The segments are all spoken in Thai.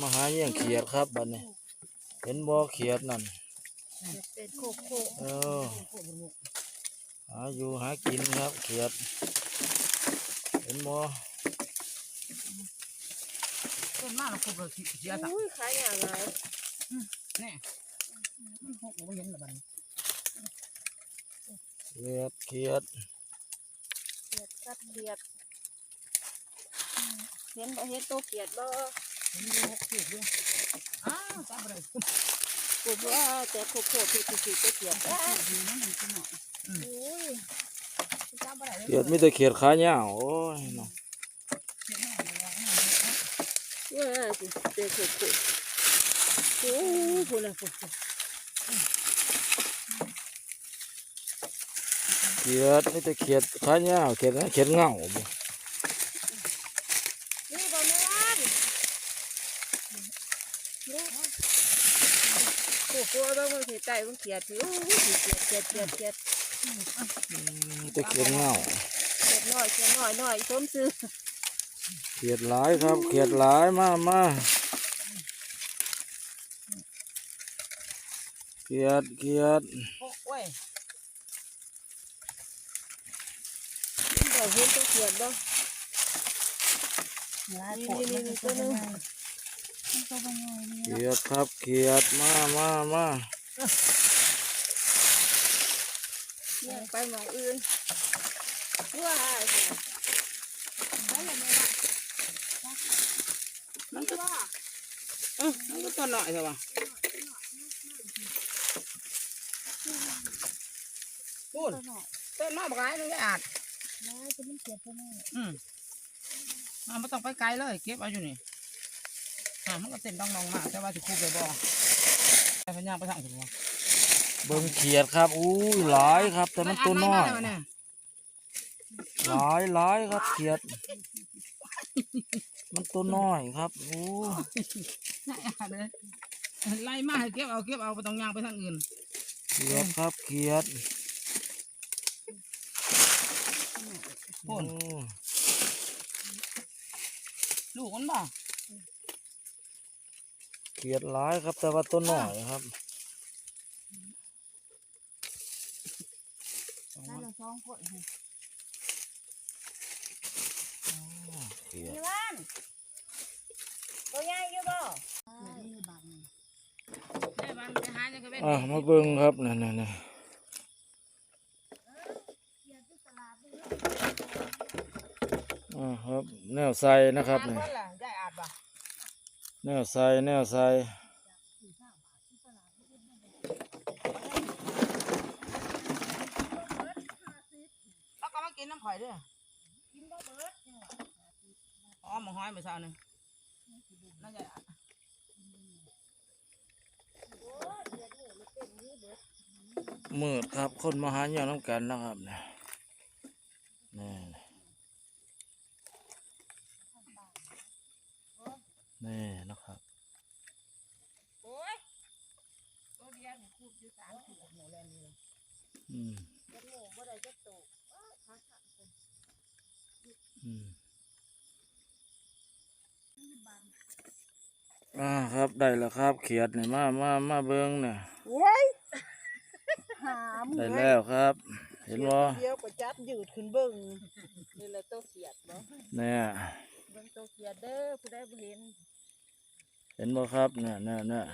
มาหาเยี่ยงเขียดครับบัดนี้ เห็นบ่เขียดนั่นเป็นโคกโคกเออหาอยู่หากินครับเขียด เห็นบ่ต้นมากเราคุบเราเสียสักอุ้ยขายอย่างไรแน่มันหกเราเห็นแบบนี้เขียดเขียดเขียดกัดเขียดอืมเห็นบ่เห็นตัวเขียดบ่ เห็นอยู่หกเขียดว่าแต่โคกโคกผิดผิดผิดตัวเขียดอะอยู่นั่นอยู่ที่หนออุ้ยจับอะไรเขียดมีแต่เขียดขายาวโอ้ยเนาะเว้ยสิเจอโคโคกโอ้ยพูดละพูดเขียดมีแต่เขียดขายาวเขียดนะเขียดเงาบ่นี่บ่แม่น นี่โคกโคกต้องมันสิไตมันเขียดสิโอ้ยสิเขียดเขียดเขียดเขียดอืมมีแต่เขียดเงาเขียดน้อยเขียดน้อยน้อยสมซื้อเขียดหลายครับเขียดหลายมามาเขียดเขียดโอ้ยบ่เห็นตัวเขียดบ่นี่นี่นี่ตัวนึง ตัวบางไงนี่เขียดครับเขียดมามามาเนี่ยไปหมองอื่นว้ายไปละแม่ละมันก็เออมันก็ตัวหน่อยใช่ป่ะพูดตัวน้อยต้นน้อยบอกไงนึงไม่อาจนะจะมันเขียดตัวน้อยอืมอ่าไม่ต้องไปไกลเลย เก็บเอาอยู่นี่ อ่ามันก็เต็มดองๆมากแต่ว่าจะคูไปบ่ไปพญางไปทางถึงวะเบิ่งเขียดครับอู้ยหลายครับ แต่มันตัวน้อยมัเนี่ยหลายหลายครับเขียด มันตัวน้อยครับอู้ง่ายอะเลยไล่มาให้เก็บเอาเก็บเอาไปต้องยางไปทางอื่นเขียดครับเขียดพูดโอ้ลูกมันบ่ เขียดหลายครับแต่ว่าตัวน้อยครับนั่นละสองคนเขียดนี่วันตัวใหญ่อยู่บ่แม่บ้านไปหาจังก็เป็นอะมาเบิ่งครับนั่นนั่นนั่นอ่าครับแนวใส่นะครับนี่หาคนล่ะยายอาจบ่ แนวใส่แนวใส่แล้วก็มากินน้ำข่อยด้วยกินบ่เบิดอ๋อหมาห้อยไปเช้านึงน่าจะมืดครับ คนมาหาอย่างน้ำกันนะครับเนี่ย นี่นี่นะครับโอ้ยตัวเดียวนี่คูบอยู่สามขีดหมูแลนนี่เลยอืมจักหมูบ่ได้จักโตอืมอ่าครับได้แล้วครับ เขียดนี่มามามาเบิ้งเนี่ยโอ้ยหามได้แล้วครับ เห็นบ่เดียวก็จับยืดขึ้นเบิ่งนี่แหละตัวเขียดบ่เนี่ยเบิ่งตัวเขียดเด้อผู้ใดบ่เห็นเห็นบ่ครับเนี่ยเนี่ยเนี่ย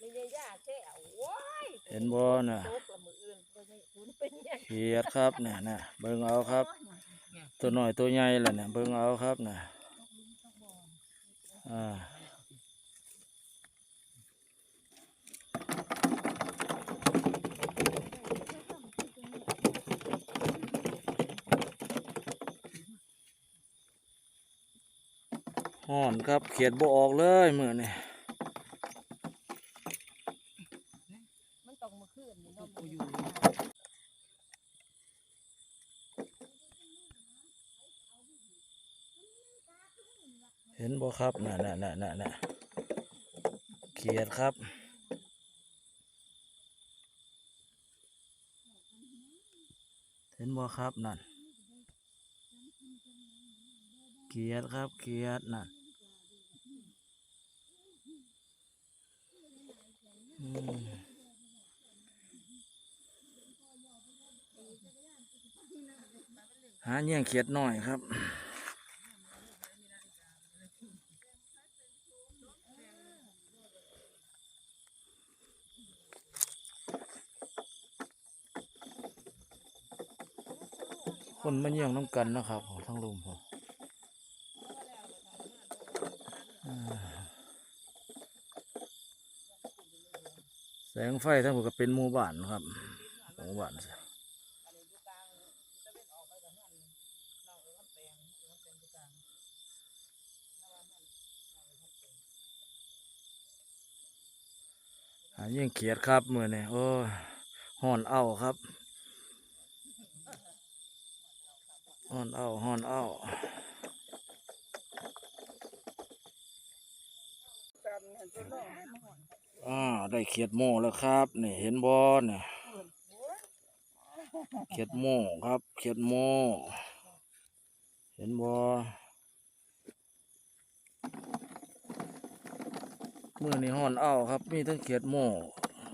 มีเยยาแท้โอ้ยเห็นบ่เนี่ยโตกละมืออื่นบ่ได้คุณเป็นหยังเขียดครับเนี่ยเนี่ยเบิ่งเอาครับ ตัวน้อยตัวใหญ่แหละเนี่ยเบิ่งเอาครับเนี่ยอ่า ห่อนครับเขียดบ่ออกเลยมือนี่มันต้องมาคืนนี่เนาะกูอยู่เห็นบ่ครับน่ะน่ะน่ะน่ะน่ะเขียดครับเห็นบ่ครับนั่นเขียดครับเขียดนั่น อืมหา เงี้ยงเขียดหน่อยครับคนมาเยี่ยงน้ำกันนะครับของทั้งลุมผมอ่าแสงไฟทั้งหมดก็เป็นหมู่บ้านครับหมู่บ้าน ยี่งเขียดครับมือนี่โอ้ห่อนเอาครับฮอนเอาฮอนเอาองอ่าได้เขียดโม่แล้วครับนี่เห็นบอลเนี่ยเขียดโม่ครับ เขียดโม่เห็นบอ มื่อนี้ฮอนเอาครับ มีทั้งเขียดโม่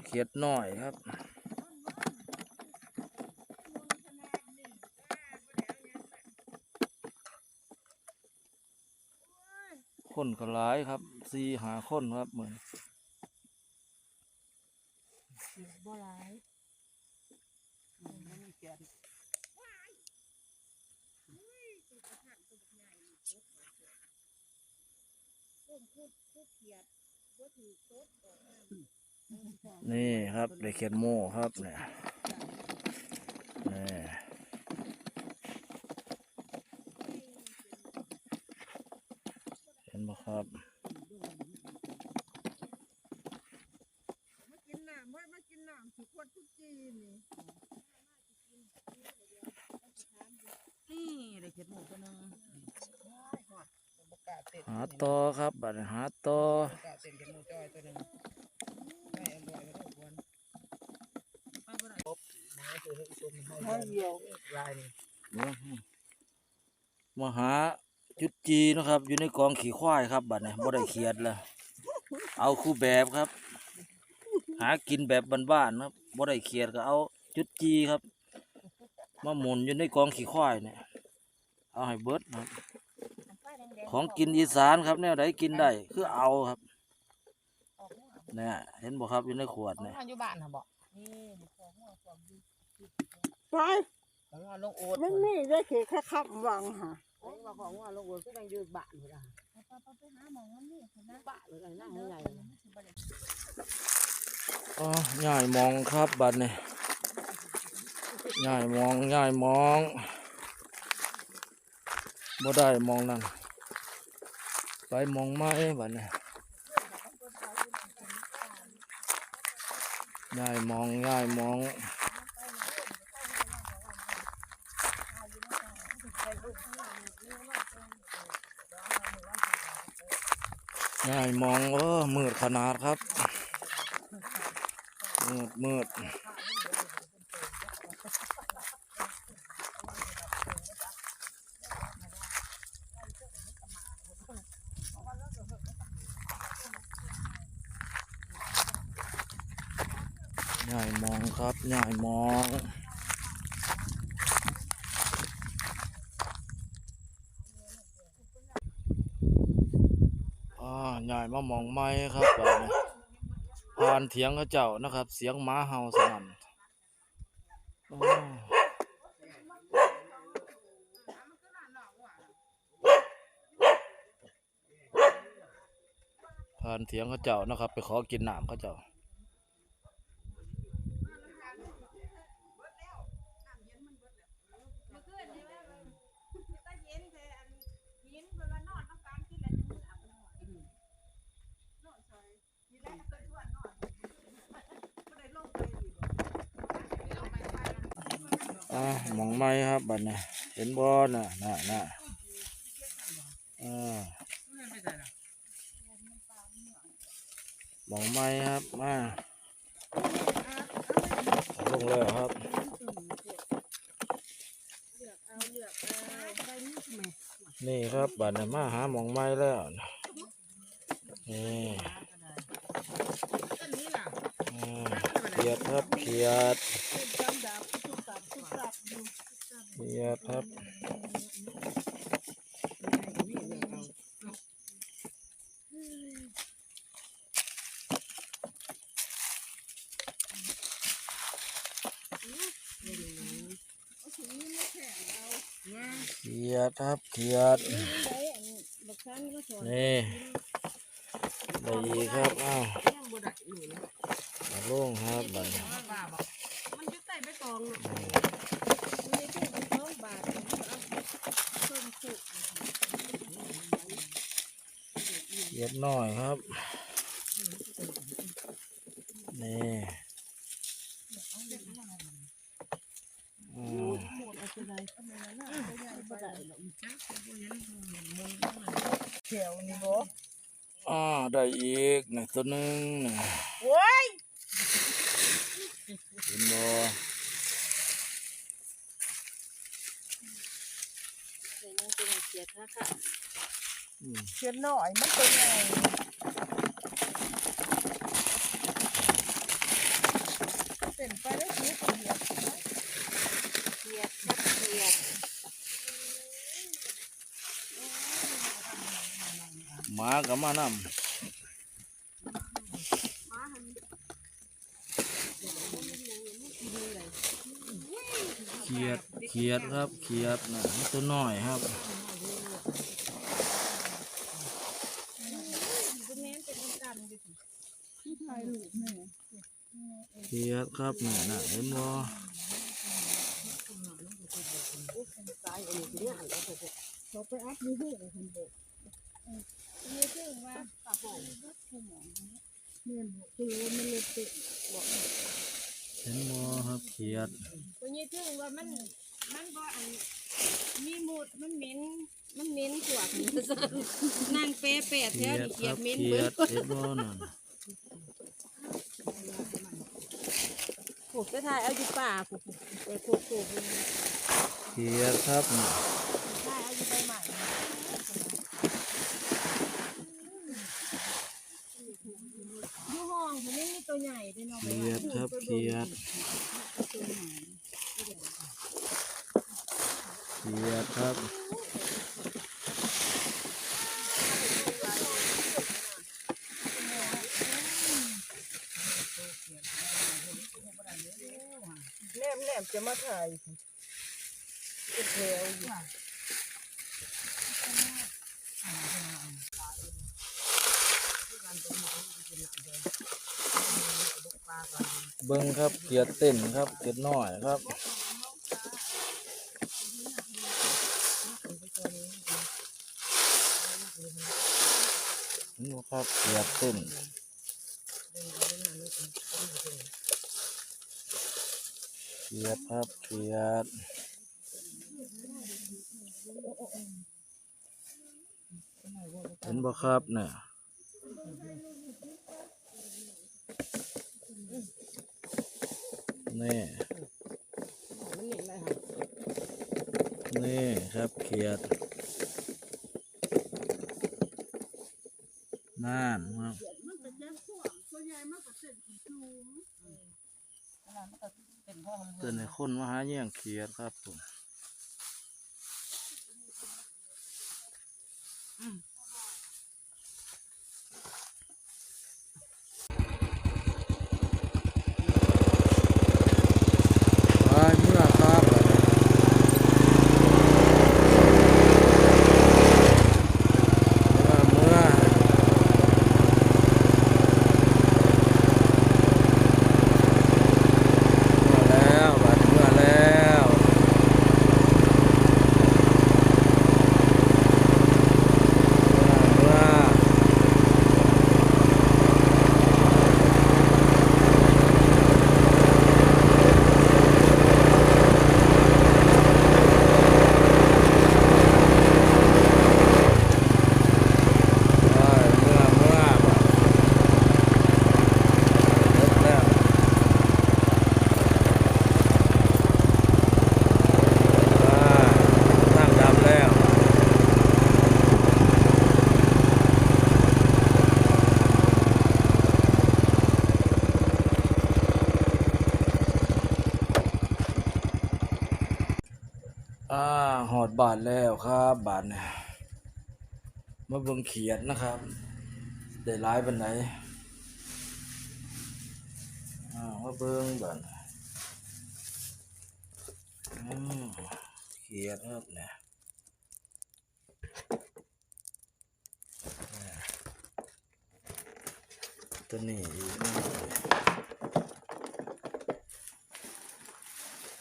เขียดน้อยครับคนก็หลายครับสี่หาคนครับเหมือนบ่หลาย นี่ครับได้เขียดโม่ครับเนี่ยนี่เห็นไหมครับมากินน้ำเว้ยมากินน้ำทุกคนทุกจีนนี่นี่ได้เขียดหมูตัวหนึงประกาศเต็ม หาต่อครับบัดนี้หาต่อประกาศเต็มเขียดหมูจอยตัวหนึงไม่เอาต้อมาหาจุดจีนะครับ อยู่ในกองขี่ควายครับบัดนี้บ่ได้เขียดล้วเอาคู่แบบครับ หากินแบบบ้านๆครับบ่ได้เขียดก็เอาจุดจีครับมาหมุนอยู่ในกองขี่ควายเนี่ยเอาให้เบิดครับ ของกินอีสานครับแนวไหนกินได้คือเอาครับเนี่ยเห็นบ่ครับอยู่ในขวดเนี่ยของอยู่บ้านน่ะบ่ไปของว่าลงโอ๊ตมันมีได้แค่แค่คำวังฮะของว่าของว่าลงโอ๊ตก็ยังอยู่บ้านอยู่ล่ะบ้านเลยนั่งใหญ่อ๋อง่ายมองครับบัดนี้ง่ายมองง่ายมองบ่ได้มองนั่น ไปมองไม้บัดนี้ง่ายมองง่ายมองง่ายมองเออมืดขนาดครับ มืดมืดง่ายมอง ครับง่ายมองอ่าง่ายมามองไม้ครับแบบนี้ผ่านเถียงเขาเจ้านะครับ เสียงม้าเห่าสนั่นผ่านเถียงเขาเจ้านะครับ ไปขอกินน้ำเขาเจ้า อ่ามองไม่ครับบัดนี้เห็นบอลน่ะน่ะน่ะอ่ามองไม่ครับมาลงเลยครับนี่ครับบัดนี้มาหาหมองไม้แล้วนี่ต้นนี้ล่ะยดครับเขียด จำดาบทุกตับทุกตับอยู่ เขี ยดครับเอาถุงนี้มาแข่งเอาเขียดครับเขียดใช้อันบักชันก็สอนนี่ได้อีกครับอ้าวยังบ่ได้อยู่นะมาลงครับบัดนี้ป้าบอกมันจะใส่ไปกองเนาะมันจะถูกเป็นสองบาทเอาเพิ่มถูก เขียดน้อยครับ นี่อ้าวหมดเอาไปไหนเอาไปไหนน่ะไปไหนบ่ได้หรอกจ้าบ่เห็นมุนมุนเขียวนี่บ่อ่าได้อีกนะตัวหนึงนะโอ้ยเห็นบ่เป็นยังเป็นเขียดค่ะค่ะอืม เขียดหน่อยมันเป็นไงเป็นไปได้ทีเขียดเขียดเขียดหมากับมานำเขียดเขียดครับเขียดนะตัวน้อยครับ คุณแม่เป็นกำอยู่ที่ถ่ายรูปแม่ เขียดครับนี่นะเห็นบ่ตายอันนี้เนี่ยแล้วเขาเขาไปอัพมือถือเลยคุณเด็กมือถือว่าตับผมคุณหมอเนี่ยคุณรู้มันเลยติดบอกเห็นบ่ครับเขียดคุณยี่ถึงว่ามันมันบ่อันมีหมุดมันเหม็นมันเหม็นขวกนี่นั่งเป๊ะเป๊ะแถเขีวยดนี่คเกียรัดบเหม็นเขีเบิยดดเห็นบ่นั่น ผูกไปถ่ายเอาอยู่ป่าผูกไปผูกผูกเขียดครับนี่ถ่ายเอาอยู่ใบใหม่อยู่ห้องมันไม่มีตัวใหญ่ด้วยเนาะเขียดครับเขียดเขียดครับ แนมแนมจะมาถ่ายเป็น แถวอยู่เบิ่งครับเขียดเต้นครับเขียดน้อยครับนบ่ครับเขียดเต้นเขียดครับเขียด เห็นบ่ครับเนี่ยนี่มันเห็นอะไรคะนี่ครับเขียดน่านครับมันเป็นแค่ขวางตัวใหญ่มากกว่าเส้นสูงเป็นพ่อของเตือนให้คนมาหาแย่งเขียดครับผมไปเมื่อครับเมื่อเมื่อเมื่อแล้วบัดเมื่อแล้ว อ่าหอดบาทแล้วครับบาทเนี่ยมาเบิ่งเขียดนะครับ ได้หลายบันไดอ่ามาเบิ่งบาทอืมเขียดครับเนี่ยตัวนี้อีกนะ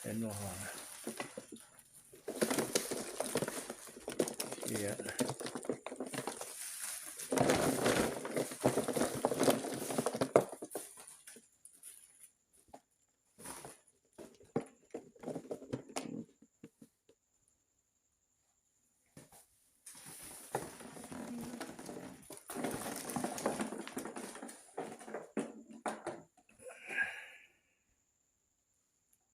เป็นบ่ฮะ เขียด